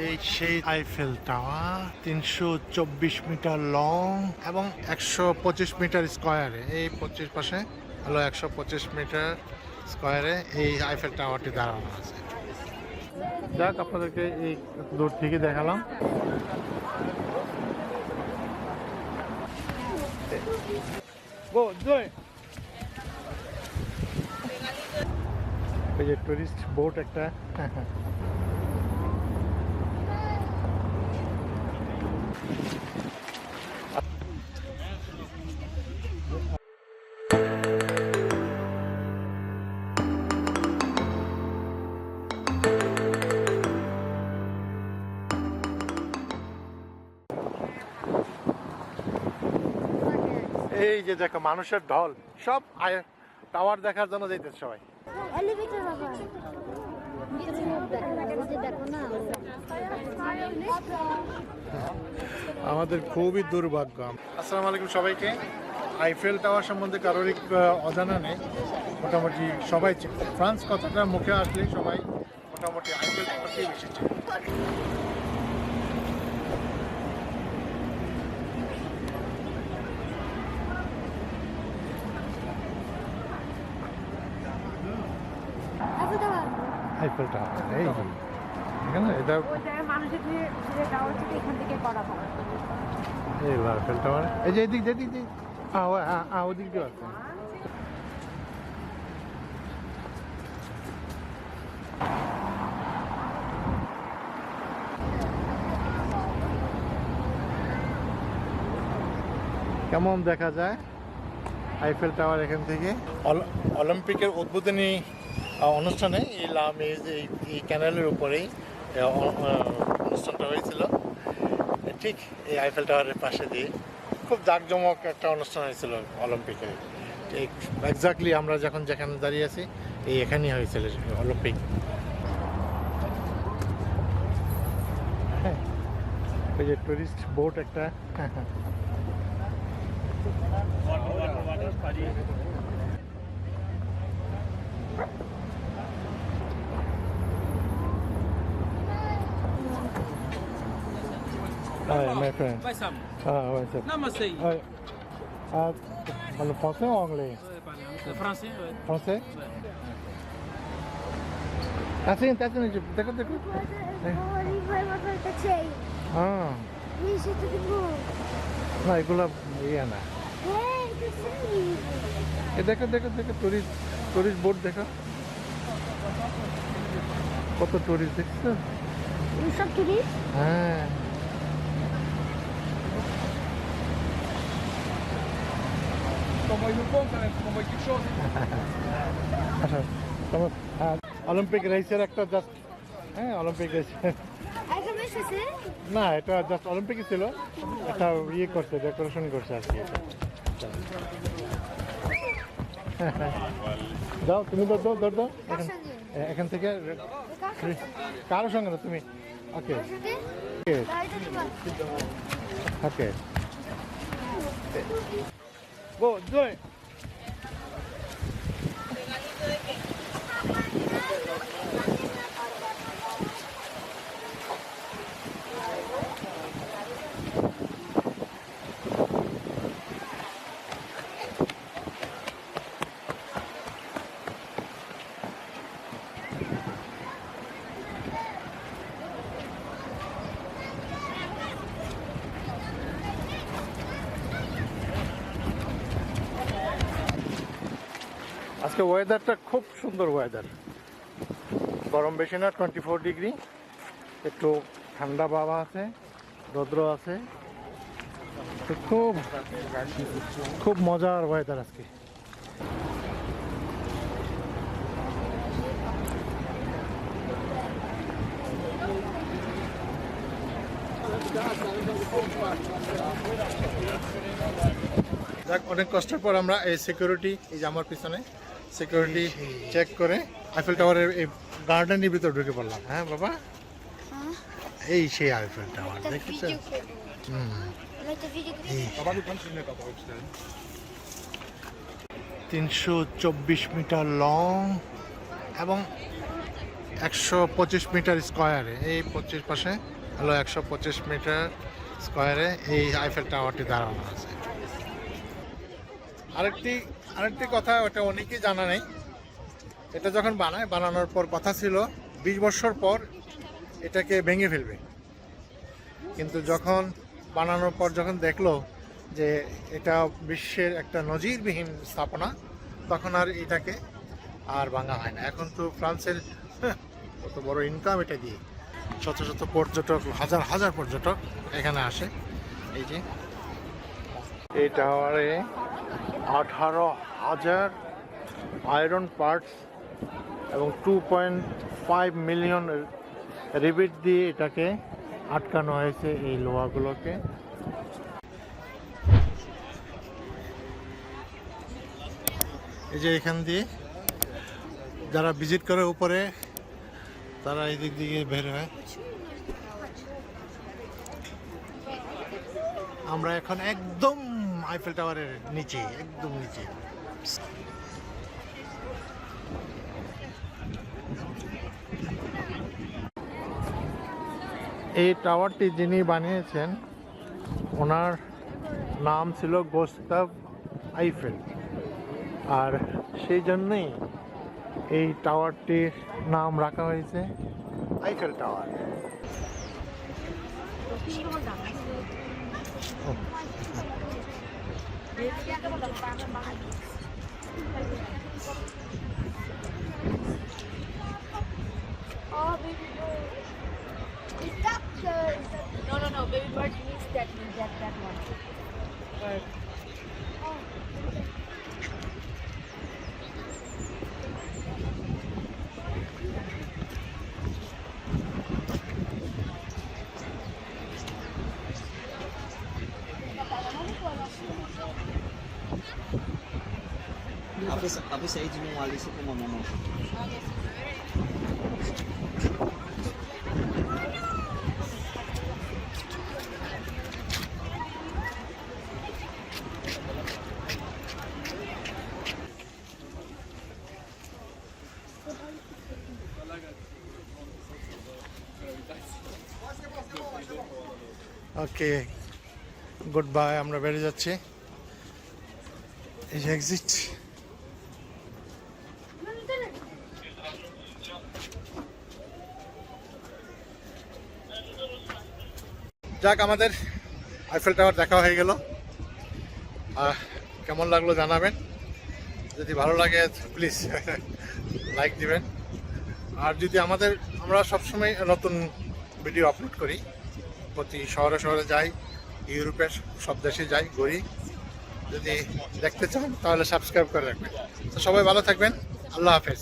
এই সেই Eiffel tower তিনশো চব্বিশ মিটার লং এবং একশো পঁচিশ মিটার স্কোয়ারে এই পঁচিশ পাশে হলো একশো পঁচিশ মিটার স্কোয়ারে এই আইফেল টাওয়ারটি দাঁড়ানো আছে। যাক, আপনাদেরকে এই দূর থেকে দেখালাম। এই যে টুরিস্ট বোট একটা। এই যে দেখো মানুষের ঢল। সব টাওয়ার দেখার জন্য যাইতেছে সবাই। আমাদের খুবই দুর্ভাগ্য। আসসালামু আলাইকুম সবাইকে। আইফেল টাওয়ার সম্বন্ধে কারোর অজানা নেই। মোটামুটি সবাই। ফ্রান্স কথাটা মুখে আসলেই সবাই মোটামুটি আইফেল টাওয়ারকেই বেশি চিনে। আপনি দাও আইফেল টাওয়ার এই। এখানে এটা এই আইফেল টাওয়ার এই যে এদিক দিয়ে, এদিক দিয়ে। ওদিক আছে কেমন দেখা যায়? আইফেল টাওয়ার এখান থেকে? অল- অলিম্পিকের উদ্বোধনী অনুষ্ঠানে এই লাম এই ক্যানেলের উপরেই অনুষ্ঠানটা হয়েছিল ঠিক এই আইফেল টাওয়ারের পাশে দিয়ে খুব জাঁকজমক একটা অনুষ্ঠান হয়েছিল অলিম্পিকে এক্স্যাক্টলি আমরা যখন যেখানে দাঁড়িয়ে আছি এই এখানেই হয়েছিল অলিম্পিক হ্যাঁ ওই যে টুরিস্ট বোট একটা my friend. Vai Sam. Ah, ouais, c'est... Non, mais. Ah, ah, parle français ou anglais C'est français, ouais. Français assim, দেখো দেখো অলিভার বাবার কাছে হ্যাঁ এই সেটা দিব না এগুলো ইয়ে না হ্যাঁ এ দেখো দেখো দেখো টুরিস্ট টুরিস্ট বোট দেখো কত টুরিস্ট দেখছ হ্যাঁ অলিম্পিক রেসের একটা জাস্ট হ্যাঁ অলিম্পিক রেস না এটা জাস্ট অলিম্পিকই ছিল। একটা ইয়ে করছে ডেকোরেশন করছে আর কি। যাও তুমি দৌড় দাও দাও এখান থেকে কারোর সঙ্গে না তুমি। ওকে ওকে ওকে Cô! আজকে ওয়েদারটা খুব সুন্দর ওয়েদার গরম বেশি না টোয়েন্টি ফোর ডিগ্রি একটু ঠান্ডা বাবা আছে, রৌদ্র আছে। খুব খুব মজার ওয়েদার আজকে। যাক, অনেক কষ্টের পর আমরা এই সিকিউরিটি এই যে আমার পিছনে সিকিউরিটি চেক করে। আইফেল টাওয়ারের এই গার্ডেনের ভিতর ঢুকে পড়লাম। হ্যাঁ বাবা। এই সেই আইফেল টাওয়ার একটা দেখেছ? ভিডিও করব হুম। একটা ভিডিও এই। Aber du kannst ihn nicht aber aufstellen. তিনশো চব্বিশ মিটার লং এবং একশো পঁচিশ মিটার স্কোয়ারে এই পঁচিশ পাশে হলো একশো পঁচিশ মিটার স্কোয়ারে এই আইফেল টাওয়ারটি দাঁড়ানো আছে। আরেকটি আরেকটি কথা ওটা অনেকেই জানা নেই। এটা যখন বানায় বানানোর পর কথা ছিল বিশ বছর পর এটাকে ভেঙে ফেলবে। কিন্তু যখন বানানোর পর যখন দেখল যে এটা বিশ্বের একটা নজিরবিহীন স্থাপনা তখন আর এটাকে আর ভাঙা হয় না। এখন তো ফ্রান্সের হ্যাঁ, কত বড় ইনকাম এটা দিয়ে। শত শত পর্যটক হাজার হাজার পর্যটক এখানে আসে। এই যে এই টাওয়ারে আঠারো হাজার আয়রন পার্টস এবং two point five million rivet দিয়ে এটাকে আটকানো হয়েছে এই লোহাগুলোকে। এই যে এখান দিয়ে যারা ভিজিট করে উপরে, তারা এই দিক দিয়ে বের হয়। আমরা এখন একদম আইফেল টাওয়ারের নিচে একদম নিচে। এই টাওয়ারটি যিনি বানিয়েছেন ওনার নাম ছিল গোস্তাব আইফেল আর সেই জন্যই এই টাওয়ারটির নাম রাখা হয়েছে Eiffel Tower Oh, baby boy. It's doctors. No, no, no. Baby bird means that means that that one. Bird. Age mo alis ko mama mo? Okay goodbye আমরা বেরিয়ে যাচ্ছি এক্সিট যাক, আমাদের আইফেল টাওয়ার দেখা হয়ে গেল। কেমন লাগল জানাবেন। যদি ভালো লাগে প্লিজ লাইক দিবেন। আর যদি আমাদের, আমরা সবসময় নতুন ভিডিও আপলোড করি, প্রতি শহরে শহরে যাই, ইউরোপের সব দেশে যাই, ঘুরি। যদি দেখতে চান, তাহলে সাবস্ক্রাইব করে রাখবেন। তো সবাই ভালো থাকবেন। আল্লাহ হাফেজ।